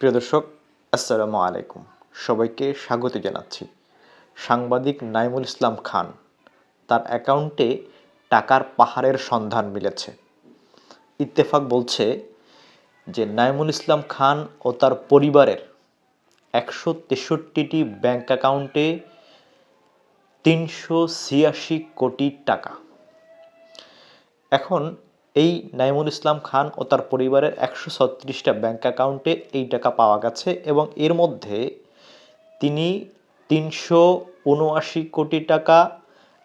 প্রিয় দর্শক, আসসালামু আলাইকুম। সবাইকে স্বাগত জানাচ্ছি। সাংবাদিক নাইমুল ইসলাম খান তার অ্যাকাউন্টে টাকার পাহাড়ের সন্ধান মিলেছে। ইত্তেফাক বলছে যে, নাইমুল ইসলাম খান ও তার পরিবারের একশো তেষট্টিটি ব্যাঙ্ক অ্যাকাউন্টে তিনশো ছিয়াশি কোটি টাকা। এখন এই নাইমুল ইসলাম খান ও তার পরিবারের একশো ছত্রিশটা ব্যাঙ্ক অ্যাকাউন্টে এই টাকা পাওয়া গেছে এবং এর মধ্যে তিনি তিনশো উনআশি কোটি টাকা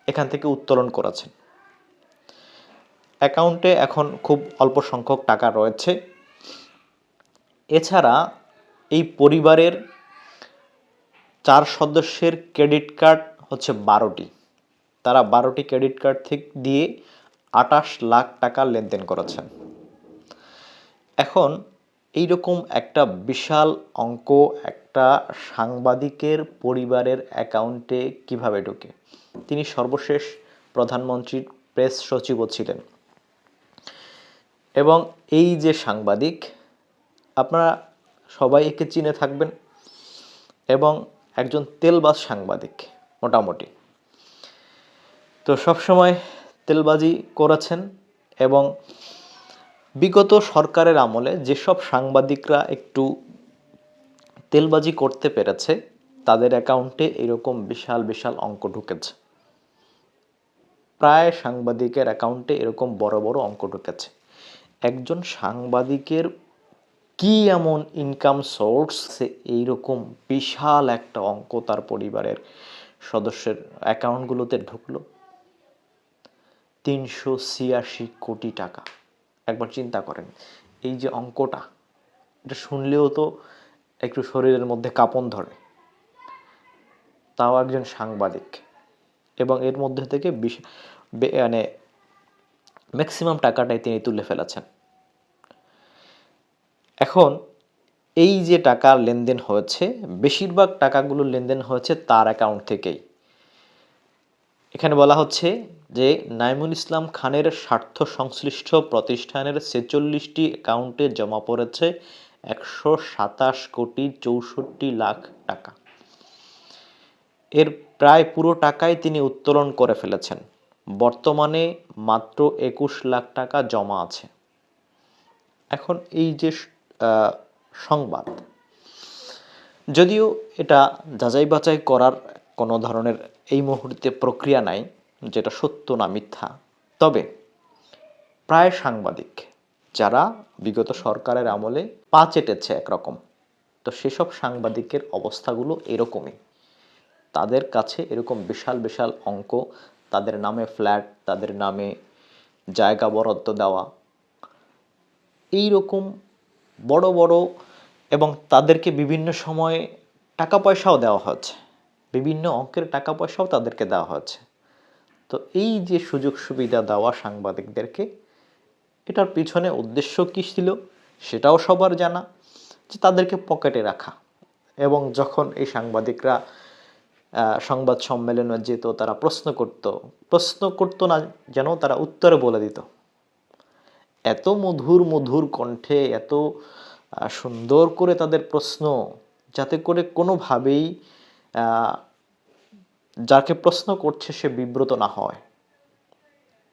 এখান থেকে উত্তোলন করেছেন। অ্যাকাউন্টে এখন খুব অল্প সংখ্যক টাকা রয়েছে। এছাড়া এই পরিবারের চার সদস্যের ক্রেডিট কার্ড হচ্ছে বারোটি। তারা বারোটি ক্রেডিট কার্ড থেকে দিয়ে আটাশ লাখ টাকা লেনদেন করেছেন। এখন এইরকম একটা বিশাল অঙ্ক একটা সাংবাদিকের পরিবারের অ্যাকাউন্টে কীভাবে ঢোকে? তিনি সর্বশেষ প্রধানমন্ত্রীর প্রেস সচিবও ছিলেন। এবং এই যে সাংবাদিক, আপনারা সবাই একে চিনে থাকবেন এবং একজন তেলবাজ সাংবাদিক মোটামুটি। তো সবসময় তেলবাজি করেছেন এবং বিগত সরকারের আমলে যেসব সাংবাদিকরা একটু তেলবাজি করতে পেরেছে, তাদের অ্যাকাউন্টে এরকম বিশাল বিশাল অঙ্ক ঢুকেছে। প্রায় সাংবাদিকের অ্যাকাউন্টে এরকম বড় বড় অঙ্ক ঢুকেছে। একজন সাংবাদিকের কি এমন ইনকাম সোর্স এইরকম বিশাল একটা অঙ্ক তার পরিবারের সদস্যের অ্যাকাউন্টগুলোতে ঢুকলো। তিনশো ছিয়াশি কোটি টাকা। একবার চিন্তা করেন, এই যে অঙ্কটা, এটা শুনলেও তো একটু শরীরের মধ্যে কাঁপন ধরে। তাও একজন সাংবাদিক এবং এর মধ্যে থেকে বিশ মানে ম্যাক্সিমাম টাকাটাই তিনি তুলে ফেলেছেন। এখন এই যে টাকা লেনদেন হয়েছে, বেশিরভাগ টাকাগুলো লেনদেন হয়েছে তার অ্যাকাউন্ট থেকেই। এখানে বলা হচ্ছে যে নাইমুল ইসলাম খানের স্বার্থ সংশ্লিষ্ট প্রতিষ্ঠানের ছেচল্লিশটি অ্যাকাউন্টে জমা পড়েছে একশো সাতাশ কোটি চৌষট্টি লাখ টাকা। এর প্রায় পুরো টাকাই তিনি উত্তোলন করে ফেলেছেন। বর্তমানে মাত্র একুশ লাখ টাকা জমা আছে। এখন এই যে সংবাদ, যদিও এটা যাচাই বাছাই করার কোনো ধরনের এই মুহূর্তে প্রক্রিয়া নাই, যেটা সত্য না মিথ্যা। তবে প্রায় সাংবাদিক যারা বিগত সরকারের আমলে পা চেটেছে একরকম, তো সেসব সাংবাদিকের অবস্থাগুলো এরকমই। তাদের কাছে এরকম বিশাল বিশাল অঙ্ক, তাদের নামে ফ্ল্যাট, তাদের নামে জায়গা বরাদ্দ দেওয়া এই রকম বড় বড় এবং তাদেরকে বিভিন্ন সময়ে টাকা পয়সাও দেওয়া হচ্ছে বিভিন্ন অঙ্কের টাকা পয়সাও তাদেরকে দেওয়া হচ্ছে তো এই যে সুযোগ সুবিধা দেওয়া সাংবাদিকদেরকে, এটার পিছনে উদ্দেশ্য কী ছিল সেটাও সবার জানা, যে তাদেরকে পকেটে রাখা। এবং যখন এই সাংবাদিকরা সংবাদ সম্মেলনে যেত, তারা প্রশ্ন করত, প্রশ্ন করতো না যেন তারা উত্তরে বলে দিত। এত মধুর মধুর কণ্ঠে, এত সুন্দর করে তাদের প্রশ্ন, যাতে করে কোনোভাবেই যাকে প্রশ্ন করছে সে বিব্রত না হয়।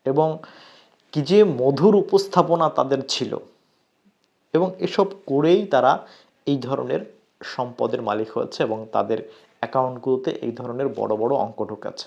এবং কি যে মধুর উপস্থাপনা তাদের ছিল, এবং এসব করেই তারা এই ধরনের সম্পদের মালিক হয়েছে এবং তাদের অ্যাকাউন্টগুলোতে এই ধরনের বড় বড় অঙ্ক ঢুকেছে